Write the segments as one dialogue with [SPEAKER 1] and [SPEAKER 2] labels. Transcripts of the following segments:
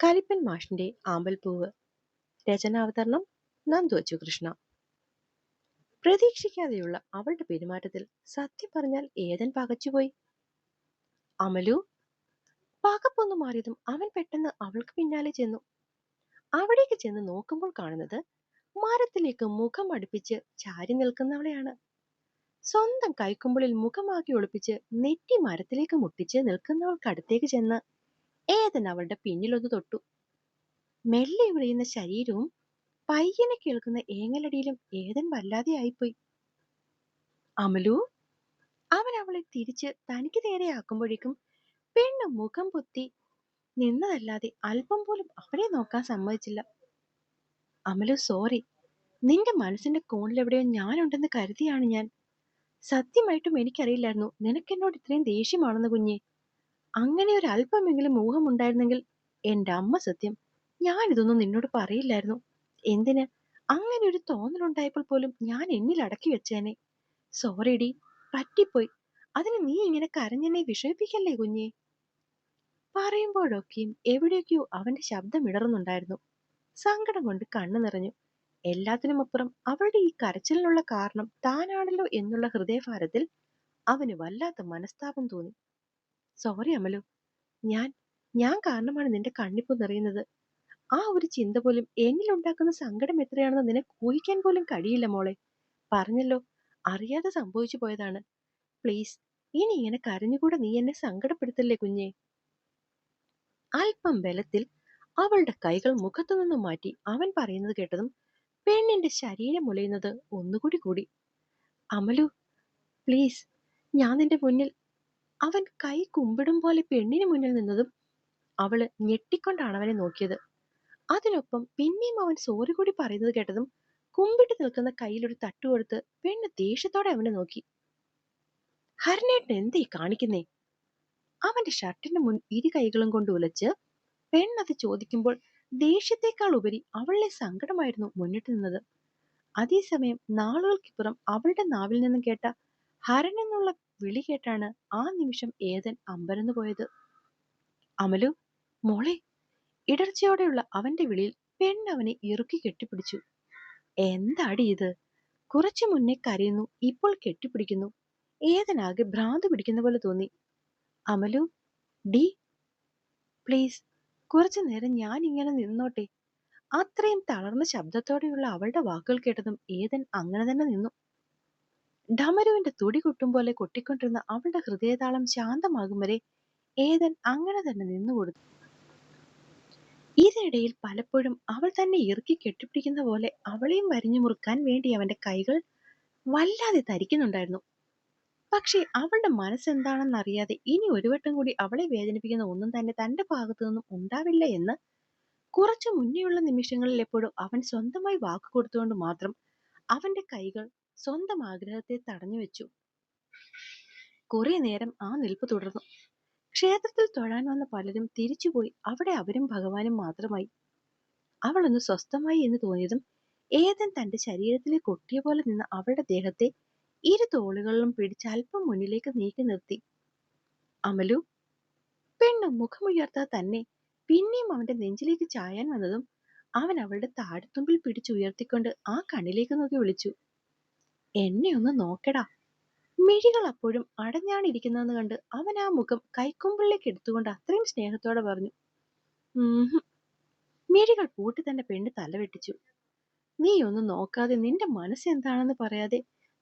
[SPEAKER 1] കലിപ്പൻ മാഷിന്റെ ആമ്പൽപ്പൂവ്. രചനാവതരണം നന്ദു അച്ചുകൃഷ്ണ. പ്രതീക്ഷിക്കാതെയുള്ള അവളുടെ പെരുമാറ്റത്തിൽ സത്യം പറഞ്ഞാൽ ഏതൻ പകച്ചുപോയി? അമലു പകപ്പൊന്നു മാറിയതും അവൻ പെട്ടെന്ന് അവൾക്ക് പിന്നാലെ ചെന്നു. അവിടേക്ക് ചെന്ന് നോക്കുമ്പോൾ കാണുന്നത് മരത്തിലേക്ക് മുഖം അടുപ്പിച്ച് ചാരി നിൽക്കുന്നവളെയാണ്. സ്വന്തം കൈക്കുമ്പിളിൽ മുഖമാക്കി ഒളിപ്പിച്ച് നെറ്റി മരത്തിലേക്ക് മുട്ടിച്ച് നിൽക്കുന്നവൾക്ക് അടുത്തേക്ക് ചെന്ന് ഏതൻ അവളുടെ പിന്നിലൊന്ന് തൊട്ടു. മെല്ലെ വിളിയുന്ന ശരീരവും പയ്യനെ കേൾക്കുന്ന ഏങ്ങലടിയിലും ഏതൻ വല്ലാതെ ആയിപ്പോയി. അമലു അവൻ അവളെ തിരിച്ച് തനിക്ക് നേരെ ആക്കുമ്പോഴേക്കും പെണ്ണ് മുഖം പൊത്തി നിന്നതല്ലാതെ അല്പം പോലും അവളെ നോക്കാൻ സമ്മതിച്ചില്ല. അമലു സോറി നിന്റെ മനസ്സിന്റെ കോണിലെവിടെയോ ഞാനുണ്ടെന്ന് കരുതിയാണ് ഞാൻ. സത്യമായിട്ടും എനിക്കറിയില്ലായിരുന്നു. നിനക്കെന്നോട് ഇത്രയും ദേഷ്യമാണെന്ന് കുഞ്ഞെ. അങ്ങനെ ഒരു അല്പമെങ്കിലും മോഹമുണ്ടായിരുന്നെങ്കിൽ എന്റെ അമ്മ സത്യം ഞാൻ ഇതൊന്നും നിന്നോട് പറയില്ലായിരുന്നു. എന്തിന്? അങ്ങനെ ഒരു തോന്നലുണ്ടായപ്പോൾ പോലും ഞാൻ എന്നിൽ അടക്കി വെച്ചേനെ. സോറിഡി പറ്റിപ്പോയി. അതിന് നീ ഇങ്ങനെ കരഞ്ഞെന്നെ വിഷമിപ്പിക്കല്ലേ കുഞ്ഞെ? പറയുമ്പോഴൊക്കെയും എവിടെയൊക്കെയോ അവന്റെ ശബ്ദം ഇടറുന്നുണ്ടായിരുന്നു. സങ്കടം കൊണ്ട് കണ്ണു നിറഞ്ഞു. എല്ലാത്തിനുമപ്പുറം അവളുടെ ഈ കരച്ചിലിനുള്ള കാരണം താനാണല്ലോ എന്നുള്ള ഹൃദയഭാരത്തിൽ അവന് വല്ലാത്ത മനസ്താപം തോന്നി. സോറി അമലു ഞാൻ ഞാൻ കാരണമാണ് നിന്റെ കണ്ണിപ്പ് നിറയുന്നത്. ആ ഒരു ചിന്ത പോലും എന്നിലുണ്ടാക്കുന്ന സങ്കടം എത്രയാണെന്ന് നിനക്ക് ഊഹിക്കാൻ പോലും കഴിയില്ല മോളെ. പറഞ്ഞല്ലോ അറിയാതെ സംഭവിച്ചു പോയതാണ്. പ്ലീസ് ഇനി ഇങ്ങനെ കരഞ്ഞുകൂടെ നീ എന്നെ സങ്കടപ്പെടുത്തല്ലേ കുഞ്ഞേ? അല്പം ബലത്തിൽ അവളുടെ കൈകൾ മുഖത്തു നിന്നും മാറ്റി അവൻ പറയുന്നത് കേട്ടതും പെണ്ണിന്റെ ശരീരം മുലയുന്നത് ഒന്നുകൂടി കൂടി. അമലു പ്ലീസ് ഞാൻ നിന്റെ മുന്നിൽ അവൻ കൈ കുമ്പിടും പോലെ പെണ്ണിന് മുന്നിൽ നിന്നതും അവൾ ഞെട്ടിക്കൊണ്ടാണ് അവനെ നോക്കിയത്. അതിനൊപ്പം പിന്നെയും അവൻ സോറി കൂടി പറയുന്നത് കേട്ടതും കുമ്പിട്ട് നിൽക്കുന്ന കയ്യിലൊരു തട്ടു കൊടുത്ത് പെണ്ണ് ദേഷ്യത്തോടെ അവനെ നോക്കി. ഹരനേട്ടൻ എന്തേ കാണിക്കുന്നേ? അവന്റെ ഷർട്ടിന്റെ മുൻ ഇരു കൈകളും കൊണ്ട് ഉലച്ച് പെണ്ണത് ചോദിക്കുമ്പോൾ ദേഷ്യത്തെക്കാൾ ഉപരി അവളുടെ സങ്കടമായിരുന്നു മുന്നിട്ട് നിന്നത്. അതേസമയം നാളുകൾക്കിപ്പുറം അവളുടെ നാവിൽ നിന്നും കേട്ട ഹരൻ എന്നുള്ള വിളി കേട്ടാണ് ആ നിമിഷം ഏതൻ അമ്പരന്നു പോയത്. അമലു മോളെ ഇടർച്ചയോടെയുള്ള അവന്റെ വിളിയിൽ പെണ്ണവനെ ഇറുക്കി കെട്ടിപ്പിടിച്ചു. എന്താടി ഇത്? കുറച്ചു മുന്നേ കരയുന്നു ഇപ്പോൾ കെട്ടിപ്പിടിക്കുന്നു. ഏതനാകെ ഭ്രാന്ത് പിടിക്കുന്ന പോലെ തോന്നി. അമലു ഡി പ്ലീസ് കുറച്ചു നേരം ഞാൻ ഇങ്ങനെ നിന്നോട്ടെ. അത്രയും തളർന്ന ശബ്ദത്തോടെയുള്ള അവളുടെ വാക്കുകൾ കേട്ടതും ഏതൻ അങ്ങനെ തന്നെ നിന്നു. ഡമരുവിന്റെ തുടി കുട്ടും പോലെ കൊട്ടിക്കൊണ്ടിരുന്ന അവളുടെ ഹൃദയതാളം ശാന്തമാകും വരെ ഏതൻ അങ്ങനെ തന്നെ നിന്നുകൊടുത്തു ഇതിനിടയിൽ പലപ്പോഴും അവൾ തന്നെ ഇറുക്കി കെട്ടിപ്പിടിക്കുന്ന പോലെ അവളെയും വരിഞ്ഞു മുറുക്കാൻ വേണ്ടി അവന്റെ കൈകൾ വല്ലാതെ തരിക്കുന്നുണ്ടായിരുന്നു. പക്ഷേ അവളുടെ മനസ്സെന്താണെന്നറിയാതെ ഇനി ഒരു വട്ടം കൂടി അവളെ വേദനിപ്പിക്കുന്ന ഒന്നും തന്നെ തന്റെ ഭാഗത്തു നിന്നും ഉണ്ടാവില്ല എന്ന് കുറച്ചു മുന്നേയുള്ള നിമിഷങ്ങളിൽ എപ്പോഴും അവൻ സ്വന്തമായി വാക്ക് കൊടുത്തുകൊണ്ട് മാത്രം അവന്റെ കൈകൾ സ്വന്തം ആഗ്രഹത്തെ തടഞ്ഞു വെച്ചു. കുറെ നേരം ആ നിൽപ്പ് തുടർന്നു. ക്ഷേത്രത്തിൽ തൊഴാൻ വന്ന പലരും തിരിച്ചുപോയി അവിടെ അവരും ഭഗവാനും മാത്രമായി. അവളൊന്ന് സ്വസ്ഥമായി എന്ന് തോന്നിയതും ഏതൻ തന്റെ ശരീരത്തിലെ കൊട്ടിയ പോലെ നിന്ന അവളുടെ ദേഹത്തെ ഇരു തോളുകളിലും പിടിച്ച് അല്പം മുന്നിലേക്ക് നീക്കി നിർത്തി. അമലു പെണ്ണ് മുഖമുയർത്താതെ തന്നെ പിന്നെയും അവന്റെ നെഞ്ചിലേക്ക് ചായാൻ വന്നതും അവൻ അവളുടെ താഴത്തുമ്പിൽ പിടിച്ചുയർത്തിക്കൊണ്ട് ആ കണ്ണിലേക്ക് നോക്കി വിളിച്ചു. എന്നെ ഒന്ന് നോക്കടാ. മിഴികൾ അപ്പോഴും അടഞ്ഞാണിരിക്കുന്നതെന്ന് കണ്ട് അവൻ ആ മുഖം കൈക്കൊമ്പിളിലേക്ക് എടുത്തുകൊണ്ട് അത്രയും സ്നേഹത്തോടെ പറഞ്ഞു മിഴികൾ പൂട്ടി തന്റെ പെണ്ണ് തലവെട്ടിച്ചു. നീ ഒന്ന് നോക്കാതെ നിന്റെ മനസ്സ് എന്താണെന്ന് പറയാതെ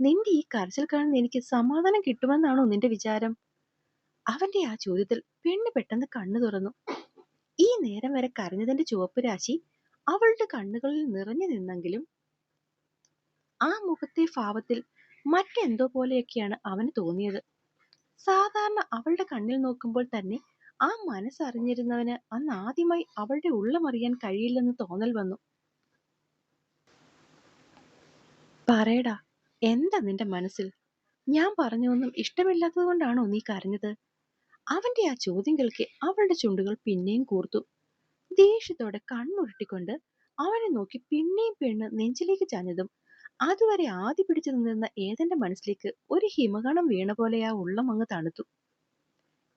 [SPEAKER 1] നിന്റെ ഈ കരച്ചിൽ കാണുന്ന എനിക്ക് സമാധാനം കിട്ടുമെന്നാണോ നിന്റെ വിചാരം? അവന്റെ ആ ചോദ്യത്തിൽ പെണ്ണ് പെട്ടെന്ന് കണ്ണു തുറന്നു. ഈ നേരം വരെ കരഞ്ഞതിന്റെ ചുവപ്പ് രാശി അവളുടെ കണ്ണുകളിൽ നിറഞ്ഞു നിന്നെങ്കിലും ആ മുഖത്തെ ഭാവത്തിൽ മറ്റെന്തോ പോലെയൊക്കെയാണ് അവന് തോന്നിയത്. സാധാരണ അവളുടെ കണ്ണിൽ നോക്കുമ്പോൾ തന്നെ ആ മനസ്സറിഞ്ഞിരുന്നവന് അന്ന് ആദ്യമായി അവളുടെ ഉള്ളമറിയാൻ കഴിയില്ലെന്ന് തോന്നൽ വന്നു. പറയടാ എന്താ നിന്റെ മനസ്സിൽ? ഞാൻ പറഞ്ഞൊന്നും ഇഷ്ടമില്ലാത്തത് കൊണ്ടാണോ നീ കരഞ്ഞത്? അവന്റെ ആ ചോദ്യം കേൾക്കെ അവളുടെ ചുണ്ടുകൾ പിന്നെയും കൂർത്തു. ദേഷ്യത്തോടെ കണ്ണുരുട്ടിക്കൊണ്ട് അവനെ നോക്കി പിന്നെയും പെണ്ണ് നെഞ്ചിലേക്ക് ചാഞ്ഞതും അതുവരെ ആദ്യ പിടിച്ചു നിന്നിരുന്ന ഏതെന്റെ മനസ്സിലേക്ക് ഒരു ഹിമകണം വീണ പോലെ ആ ഉള്ളം അങ്ങ് തണുത്തു.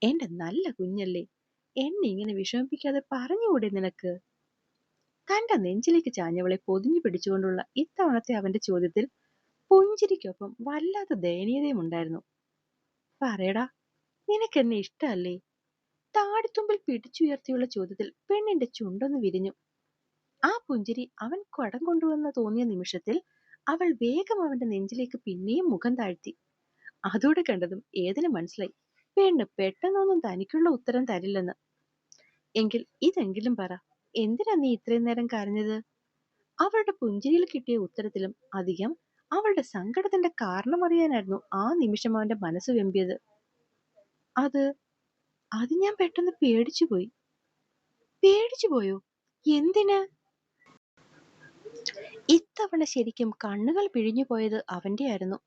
[SPEAKER 1] എന്റെ നല്ല കുഞ്ഞല്ലേ എന്നെ ഇങ്ങനെ വിഷമിപ്പിക്കാതെ പറഞ്ഞുകൂടെ നിനക്ക്? തന്റെ നെഞ്ചിലേക്ക് ചാഞ്ഞവളെ പൊതിഞ്ഞു പിടിച്ചുകൊണ്ടുള്ള ഇത്തവണത്തെ അവന്റെ ചോദ്യത്തിൽ പുഞ്ചിരിക്കൊപ്പം വല്ലാത്ത ദയനീയതയും ഉണ്ടായിരുന്നു. പറയടാ നിനക്കെന്നെ ഇഷ്ടമല്ലേ താടിത്തുമ്പിൽ പിടിച്ചുയർത്തിയുള്ള ചോദ്യത്തിൽ പെണ്ണിന്റെ ചുണ്ടൊന്ന് വിരിഞ്ഞു. ആ പുഞ്ചിരി അവൻ കടം കൊണ്ടുവന്ന തോന്നിയ നിമിഷത്തിൽ അവൾ വേഗം അവന്റെ നെഞ്ചിലേക്ക് പിന്നെയും മുഖം താഴ്ത്തി. അതോടെ കണ്ടതും ഏതിന് മനസ്സിലായി. പെണ്ണ് പെട്ടെന്നൊന്നും തനിക്കുള്ള ഉത്തരം തരില്ലെന്ന്. എങ്കിൽ ഇതെങ്കിലും പറ എന്തിനാ നീ ഇത്രയും നേരം കരഞ്ഞത്? അവളുടെ പുഞ്ചിരിയിൽ കിട്ടിയ ഉത്തരത്തിലും അധികം അവളുടെ സങ്കടത്തിന്റെ കാരണം അറിയാനായിരുന്നു ആ നിമിഷം അവന്റെ മനസ്സ് വെമ്പിയത്. അത് അത് ഞാൻ പെട്ടെന്ന് പേടിച്ചു പോയി പേടിച്ചു പോയോ എന്തിന്? ഇത്തവണ ശരിക്കും കണ്ണുകൾ പിഴിഞ്ഞു പോയത് അവന്റെ ആയിരുന്നു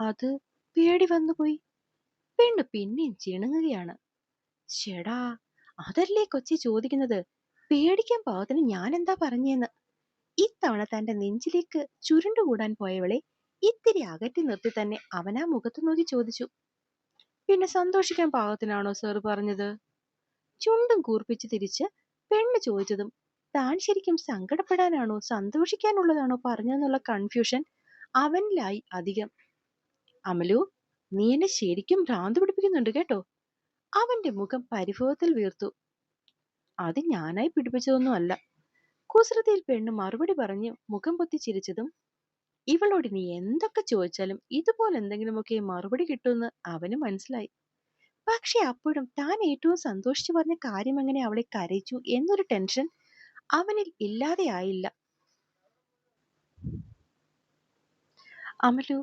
[SPEAKER 1] അത് പേടി വന്നുപോയി. പെണ്ണ് പിന്നെയും ചിണുങ്ങുകയാണ്. ചേടാ അതല്ലേ കൊച്ചി ചോദിക്കുന്നത്? പേടിക്കാൻ പാകത്തിന് ഞാൻ എന്താ പറഞ്ഞെന്ന്? ഇത്തവണ തന്റെ നെഞ്ചിലേക്ക് ചുരുണ്ടുകൂടാൻ പോയവളെ ഇത്തിരി അകറ്റി നിർത്തി തന്നെ അവനാ മുഖത്ത് നോക്കി ചോദിച്ചു. പിന്നെ സന്തോഷിക്കാൻ പാകത്തിനാണോ സാർ പറഞ്ഞത്? ചുണ്ടും കൂർപ്പിച്ച് തിരിച്ച് പെണ്ണ് ചോദിച്ചതും താൻ ശരിക്കും സങ്കടപ്പെടാനാണോ സന്തോഷിക്കാനുള്ളതാണോ പറഞ്ഞെന്നുള്ള കൺഫ്യൂഷൻ അവനിലായി അധികം. അമലു നീ എന്നെ ശരിക്കും ഭ്രാന്ത് പിടിപ്പിക്കുന്നുണ്ട് കേട്ടോ. അവന്റെ മുഖം പരിഭവത്തിൽ വീർത്തു. അത് ഞാനായി പിടിപ്പിച്ചതൊന്നും അല്ല കുസൃതിയിൽ പെണ്ണ് മറുപടി പറഞ്ഞ് മുഖം പൊത്തി ചിരിച്ചതും ഇവളോട് നീ എന്തൊക്കെ ചോദിച്ചാലും ഇതുപോലെ എന്തെങ്കിലുമൊക്കെ മറുപടി കിട്ടുമെന്ന് അവന് മനസ്സിലായി. പക്ഷെ അപ്പോഴും താൻ ഏറ്റവും സന്തോഷിച്ചു പറഞ്ഞ കാര്യം എങ്ങനെ അവളെ കരയിച്ചു എന്നൊരു ടെൻഷൻ അവനിൽ ഇല്ലാതെയായില്ല അമലു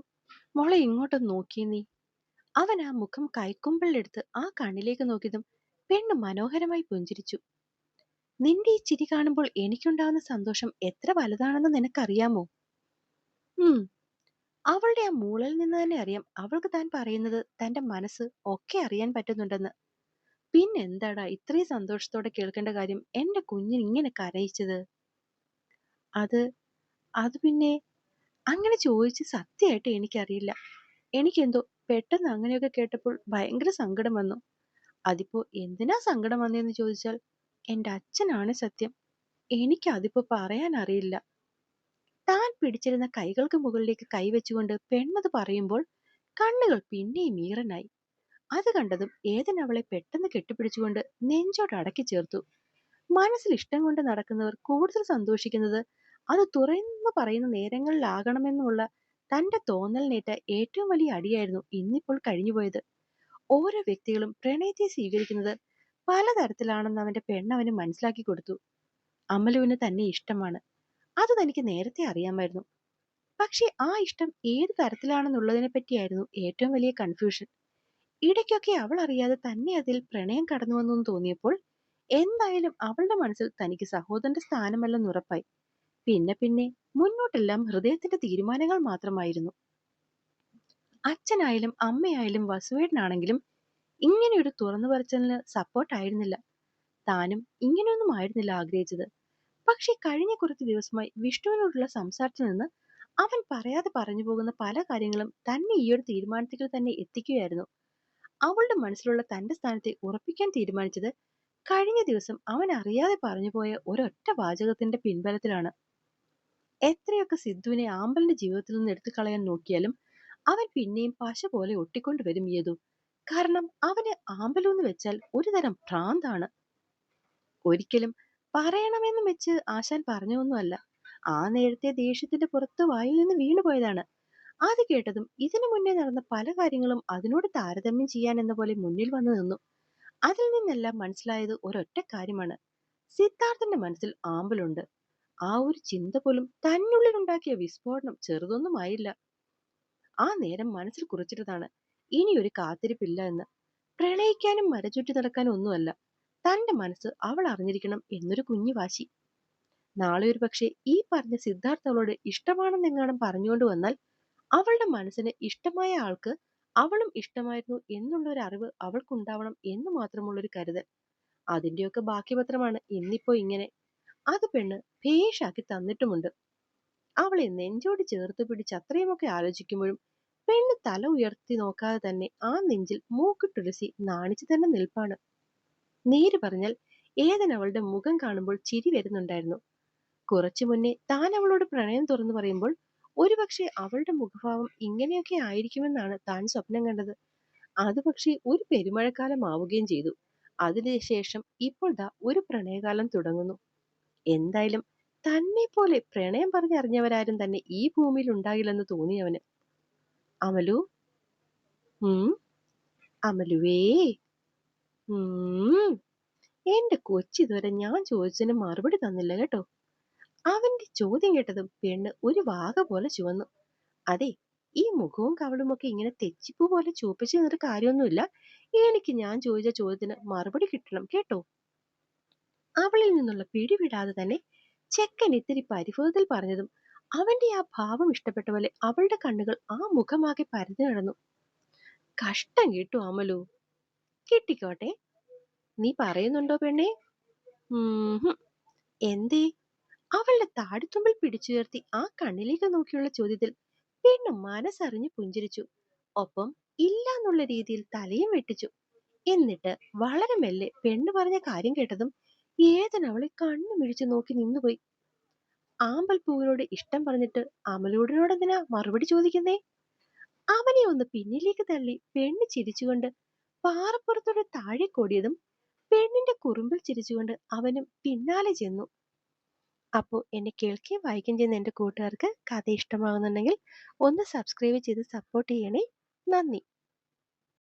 [SPEAKER 1] മോളെ ഇങ്ങോട്ടൊന്ന് നോക്കി നീ. അവൻ ആ മുഖം കൈക്കുമ്പിളിലെടുത്ത് ആ കണ്ണിലേക്ക് നോക്കിയതും പെണ്ണ് മനോഹരമായി പുഞ്ചിരിച്ചു. നിന്റെ ഈ ചിരി കാണുമ്പോൾ എനിക്കുണ്ടാവുന്ന സന്തോഷം എത്ര വലുതാണെന്ന് നിനക്കറിയാമോ? ഉം. അവളുടെ ആ മൂളൽ നിന്ന് തന്നെ അറിയാം അവൾക്ക് താൻ പറയുന്നത് തന്റെ മനസ്സ് ഒക്കെ അറിയാൻ പറ്റുന്നുണ്ടെന്ന്. പിന്നെന്താടാ ഇത്രയും സന്തോഷത്തോടെ കേൾക്കേണ്ട കാര്യം എന്റെ കുഞ്ഞിന് ഇങ്ങനെ കരയിച്ചത്? അത് അത് പിന്നെ അങ്ങനെ ചോദിച്ച് സത്യമായിട്ട് എനിക്കറിയില്ല. എനിക്കെന്തോ പെട്ടെന്ന് അങ്ങനെയൊക്കെ കേട്ടപ്പോൾ ഭയങ്കര സങ്കടം വന്നു. അതിപ്പോ എന്തിനാ സങ്കടം വന്നതെന്ന് ചോദിച്ചാൽ എന്റെ അച്ഛനാണ് സത്യം. എനിക്ക് അതിപ്പോ പറയാൻ അറിയില്ല താൻ പിടിച്ചിരുന്ന കൈകൾക്ക് മുകളിലേക്ക് കൈവച്ചുകൊണ്ട് പെണ്ണത് പറയുമ്പോൾ കണ്ണുകൾ പിന്നെയും ഈറനായി. അത് കണ്ടതും ഏതൻ അവളെ പെട്ടെന്ന് കെട്ടിപ്പിടിച്ചുകൊണ്ട് നെഞ്ചോട് അടക്കി ചേർത്തു. മനസ്സിൽ ഇഷ്ടം കൊണ്ട് നടക്കുന്നവർ കൂടുതൽ സന്തോഷിക്കുന്നത് അത് തുറന്നു പറയുന്ന നേരങ്ങളിലാകണമെന്നുള്ള തന്റെ തോന്നലിനേറ്റ ഏറ്റവും വലിയ അടിയായിരുന്നു ഇന്നിപ്പോൾ കഴിഞ്ഞുപോയത്. ഓരോ വ്യക്തികളും പ്രണയത്തെ സ്വീകരിക്കുന്നത് പലതരത്തിലാണെന്ന് അവന്റെ പെണ്ണവന് മനസ്സിലാക്കി കൊടുത്തു. അമലുവിന് തന്നെ ഇഷ്ടമാണ്. അത് തനിക്ക് നേരത്തെ അറിയാമായിരുന്നു. പക്ഷെ ആ ഇഷ്ടം ഏത് തരത്തിലാണെന്നുള്ളതിനെ പറ്റിയായിരുന്നു ഏറ്റവും വലിയ കൺഫ്യൂഷൻ ഇടയ്ക്കൊക്കെ അവൾ അറിയാതെ തന്നെ അതിൽ പ്രണയം കടന്നു വന്നു തോന്നിയപ്പോൾ എന്തായാലും അവളുടെ മനസ്സിൽ തനിക്ക് സഹോദരന്റെ സ്ഥാനമല്ലെന്ന് ഉറപ്പായി. പിന്നെ പിന്നെ മുന്നോട്ടെല്ലാം ഹൃദയത്തിന്റെ തീരുമാനങ്ങൾ മാത്രമായിരുന്നു. അച്ഛനായാലും അമ്മയായാലും വസുവേടനാണെങ്കിലും ഇങ്ങനെ ഒരു തുറന്നു പറച്ചിലിന് സപ്പോർട്ട് ആയിരുന്നില്ല. താനും ഇങ്ങനെയൊന്നും ആയിരുന്നില്ല ആഗ്രഹിച്ചത്. പക്ഷെ കഴിഞ്ഞ കുറച്ച് ദിവസമായി വിഷ്ണുവിനോടുള്ള സംസാരത്തിൽ നിന്ന് അവൻ പറയാതെ പറഞ്ഞു പോകുന്ന പല കാര്യങ്ങളും തന്നെ ഈ ഒരു തീരുമാനത്തിൽ തന്നെ എത്തിക്കുകയായിരുന്നു. അവളുടെ മനസ്സിലുള്ള തന്റെ സ്ഥാനത്തെ ഉറപ്പിക്കാൻ തീരുമാനിച്ചത് കഴിഞ്ഞ ദിവസം അവൻ അറിയാതെ പറഞ്ഞുപോയ ഒരൊറ്റ വാചകത്തിന്റെ പിൻബലത്തിലാണ്. എത്രയൊക്കെ സിദ്ധുവിനെ ആമ്പലിന്റെ ജീവിതത്തിൽ നിന്ന് എടുത്തു കളയാൻ നോക്കിയാലും അവൻ പിന്നെയും പശ പോലെ ഒട്ടിക്കൊണ്ടുവരും യദു കാരണം അവന് ആമ്പലൂന്ന് വെച്ചാൽ ഒരു തരം ഭ്രാന്താണ്. ഒരിക്കലും പറയണമെന്ന് വെച്ച് ആശാൻ പറഞ്ഞതൊന്നുമല്ല. ആ നേരത്തെ ദേഷ്യത്തിന്റെ പുറത്ത് വായിൽ നിന്ന് വീണുപോയതാണ്. അത് കേട്ടതും ഇതിനു മുന്നേ നടന്ന പല കാര്യങ്ങളും അതിനോട് താരതമ്യം ചെയ്യാൻ എന്ന പോലെ മുന്നിൽ വന്നു നിന്നു. അതിൽ നിന്നെല്ലാം മനസ്സിലായത് ഒരൊറ്റ കാര്യമാണ്. സിദ്ധാർത്ഥന്റെ മനസ്സിൽ ആമ്പലുണ്ട്. ആ ഒരു ചിന്ത പോലും തന്നുള്ളിൽ ഉണ്ടാക്കിയ വിസ്ഫോടനം ചെറുതൊന്നുമായില്ല ആ നേരം മനസ്സിൽ കുറിച്ചിട്ടതാണ്. ഇനി ഒരു കാത്തിരിപ്പില്ല എന്ന്. പ്രണയിക്കാനും മരചുറ്റി നടക്കാനും ഒന്നുമല്ല. തന്റെ മനസ്സ് അവൾ അറിഞ്ഞിരിക്കണം എന്നൊരു കുഞ്ഞു വാശി നാളെ ഒരു പക്ഷേ ഈ പറഞ്ഞ സിദ്ധാർത്ഥ അവളോട് ഇഷ്ടമാണെന്നെങ്ങാനും പറഞ്ഞുകൊണ്ട് വന്നാൽ അവളുടെ മനസ്സിന് ഇഷ്ടമായ ആൾക്ക് അവളും ഇഷ്ടമായിരുന്നു എന്നുള്ള ഒരു അറിവ് അവൾക്കുണ്ടാവണം എന്ന് മാത്രമുള്ളൊരു കരുതൽ. അതിന്റെയൊക്കെ ബാക്കിപത്രമാണ് ഇന്നിപ്പോ ഇങ്ങനെ. അത് പെണ്ണ് ഭേഷാക്കി തന്നിട്ടുമുണ്ട്. അവളെ നെഞ്ചോട് ചേർത്ത് പിടിച്ച് അത്രയുമൊക്കെ ആലോചിക്കുമ്പോഴും പെണ്ണ് തല ഉയർത്തി നോക്കാതെ തന്നെ ആ നെഞ്ചിൽ മൂക്കിട്ടുരസി നാണിച്ചു തന്നെ നിൽപ്പാണ്. നേര് പറഞ്ഞാൽ ഏതൻ അവളുടെ മുഖം കാണുമ്പോൾ ചിരി വരുന്നുണ്ടായിരുന്നു. കുറച്ചു മുന്നേ താൻ അവളോട് പ്രണയം തുറന്നു പറയുമ്പോൾ ഒരുപക്ഷെ അവളുടെ മുഖഭാവം ഇങ്ങനെയൊക്കെ ആയിരിക്കുമെന്നാണ് താൻ സ്വപ്നം കണ്ടത്. അത് പക്ഷേ ഒരു പെരുമഴക്കാലം ആവുകയും ചെയ്തു. അതിനുശേഷം ഇപ്പോൾ ദാ ഒരു പ്രണയകാലം തുടങ്ങുന്നു. എന്തായാലും തന്നെ പോലെ പ്രണയം പറഞ്ഞറിഞ്ഞവരാരും തന്നെ ഈ ഭൂമിയിൽ ഉണ്ടാകില്ലെന്ന് തോന്നി അവന്. അമലു? അമലുവേ? എന്റെ കൊച്ചിതുവരെ ഞാൻ ചോദിച്ചതിന് മറുപടി തന്നില്ല കേട്ടോ. അവന്റെ ചോദ്യം കേട്ടതും പെണ്ണ് ഒരു വാഗ പോലെ ചുവന്നു. അതെ ഈ മുഖവും കവളുമൊക്കെ ഇങ്ങനെ തെച്ചിപ്പൂ പോലെ ചുവപ്പിച്ചു നിന്നിട്ട് കാര്യമൊന്നുമില്ല. എനിക്ക് ഞാൻ ചോദിച്ച ചോദ്യത്തിന് മറുപടി കിട്ടണം കേട്ടോ? അവളിൽ നിന്നുള്ള പിടിവിടാതെ തന്നെ ചെക്കൻ ഇത്തിരി പരിഭവത്തിൽ പറഞ്ഞതും അവന്റെ ആ ഭാവം ഇഷ്ടപ്പെട്ട പോലെ അവളുടെ കണ്ണുകൾ ആ മുഖമാകെ പരന്നു നടന്നു. കഷ്ടം കിട്ടു അമലു. കിട്ടിക്കോട്ടെ. നീ പറയുന്നുണ്ടോ പെണ്ണേ? എന്തേ? അവളുടെ താടിത്തുമ്പിൽ പിടിച്ചുയർത്തി ആ കണ്ണിലേക്ക് നോക്കിയുള്ള ചോദ്യത്തിൽ പെണ്ണ് മനസ്സറിഞ്ഞ് പുഞ്ചിരിച്ചു. ഒപ്പം ഇല്ല എന്നുള്ള രീതിയിൽ തലയും വെട്ടിച്ചു. എന്നിട്ട് വളരെ മെല്ലെ പെണ്ണ് പറഞ്ഞ കാര്യം കേട്ടതും ഏതൻ അവളെ കണ്ണു മിഴിച്ചു നോക്കി നിന്നുപോയി. ആമ്പൽ പൂവിനോട് ഇഷ്ടം പറഞ്ഞിട്ട് അമലൂടിനോട് എന്തിനാ മറുപടി ചോദിക്കുന്നേ? അവനെ ഒന്ന് പിന്നിലേക്ക് തള്ളി പെണ്ണ് ചിരിച്ചുകൊണ്ട് പാറപ്പുറത്തോടെ താഴെ കൊടിയതും പെണ്ണിന്റെ കുറുമ്പിൽ ചിരിച്ചുകൊണ്ട് അവനും പിന്നാലെ ചെന്നു. അപ്പോൾ എന്നെ കേൾക്കുകയും വായിക്കുകയും ചെയ്യുന്ന എന്റെ കൂട്ടുകാർക്ക് കഥ ഇഷ്ടമാകുന്നുണ്ടെങ്കിൽ ഒന്ന് സബ്സ്ക്രൈബ് ചെയ്ത് സപ്പോർട്ട് ചെയ്യണേ. നന്ദി.